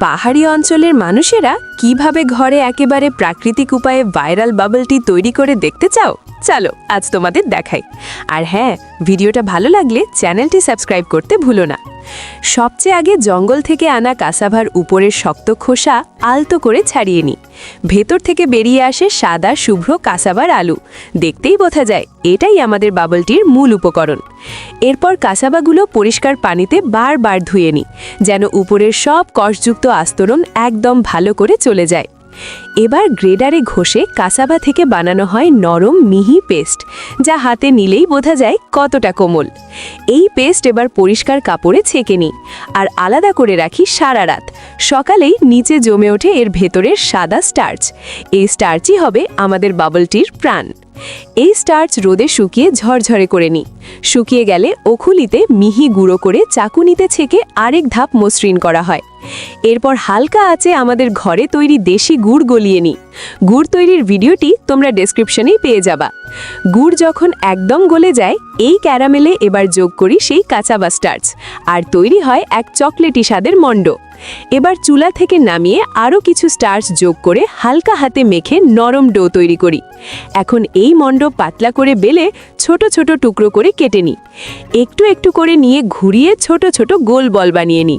পাহাড়ি অঞ্চলের মানুষেরা কীভাবে ঘরে একেবারে প্রাকৃতিক উপায়ে ভাইরাল বাবলটি তৈরি করে দেখতে চাও? চলো, আজ তোমাদের দেখাই। আর হ্যাঁ ভিডিওটা ভালো লাগলে চ্যানেলটি সাবস্ক্রাইব করতে ভুলো না। সবচেয়ে আগে জঙ্গল থেকে আনা কাসাভার উপরের শক্ত খোসা আলতো করে ছাড়িয়ে নিই ভেতর থেকে বেরিয়ে আসে সাদা, শুভ্র কাসাবার আলু। দেখতেই বোঝা যায়, এটাই আমাদের বাবলটির মূল উপকরণ। এরপর কাসাবাগুলো পরিষ্কার পানিতে বারবার ধুয়ে নিই যেন উপরের সব কষযুক্ত আস্তরণ একদম ভালো করে চলে যায়। এবার গ্রেডারে ঘষে কাসাবা থেকে বানানো হয় নরম মিহি পেস্ট, যা হাতে নিলেই বোঝা যায় কতটা কোমল। এই পেস্ট এবার পরিষ্কার কাপড়ে ছেঁকে নিই আর আলাদা করে রাখি সারা রাত। সকালেই নিচে জমে ওঠে এর ভেতরের সাদা স্টার্চ। এই স্টার্চই হবে আমাদের বাবলটির প্রাণ। এই স্টার্চ রোদে শুকিয়ে ঝরঝরে করে নিই শুকিয়ে গেলে ওখুলিতে মিহি গুঁড়ো করে চাকুনিতে ছেঁকে আরেক ধাপ মসৃণ করা হয়। এরপর হালকা আছে আমাদের ঘরে তৈরি দেশি গুড় গলিয়ে নিই গুড় তৈরির ভিডিওটি তোমরা ডেসক্রিপশনেই পেয়ে যাবা। গুড় যখন একদম গলে যায়, এই ক্যারামেলে এবার যোগ করি সেই কাঁচা বা স্টার্চ আর তৈরি হয় এক চকলেটি স্বাদের মণ্ড এবার চুলা থেকে নামিয়ে আরও কিছু স্টার্চ যোগ করে হালকা হাতে মেখে নরম ডো তৈরি করি। এখন এই মণ্ড পাতলা করে বেলে ছোট ছোট টুকরো করে কেটে নিই একটু একটু করে নিয়ে ঘুরিয়ে ছোট ছোট গোল বল বানিয়ে নিই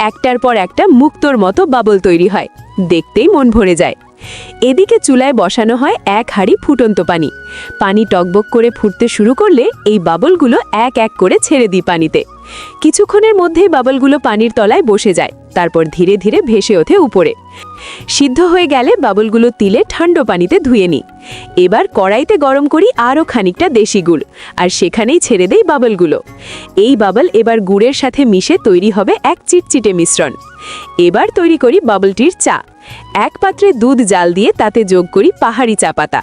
একটার পর একটা মুক্তোর মতো বাবল তৈরি হয়। দেখতেই মন ভরে যায়। এদিকে চুলায় বসানো হয় এক হাড়ি ফুটন্ত পানি। পানি টকবক করে ফুটতে শুরু করলে এই বাবলগুলো এক এক করে ছেড়ে দিই পানিতে। কিছুক্ষণের মধ্যেই বাবলগুলো পানির তলায় বসে যায়। তারপর ধীরে ধীরে ভেসে ওঠে উপরে। সিদ্ধ হয়ে গেলে বাবলগুলো তিলে ঠান্ডা পানিতে ধুয়ে নিই। এবার কড়াইতে গরম করি আরও খানিকটা দেশি গুড়, আর সেখানেই ছেড়ে দেই বাবলগুলো। এই বাবল এবার গুড়ের সাথে মিশে তৈরি হবে এক চিটচিটে মিশ্রণ। এবার তৈরি করি বাবলটির চা। এক পাত্রে দুধ জাল দিয়ে তাতে যোগ করি পাহাড়ি চা পাতা।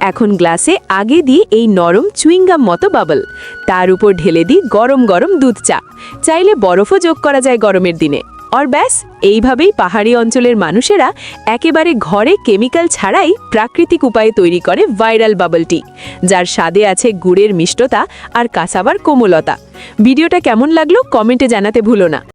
এখন গ্লাসে আগে দিয়ে এই নরম চুইংগাম মতো বাবল। তার উপর ঢেলে দিই গরম গরম দুধ চা। চাইলে বরফও যোগ করা যায় গরমের দিনে। আর ব্যাস এইভাবেই পাহাড়ি অঞ্চলের মানুষেরা একেবারে ঘরে কেমিক্যাল ছাড়াই প্রাকৃতিক উপায়ে তৈরি করে ভাইরাল বাবল টি যার স্বাদে আছে গুড়ের মিষ্টতা আর কাসাবার কোমলতা। ভিডিওটা কেমন লাগল কমেন্টে জানাতে ভুলো না।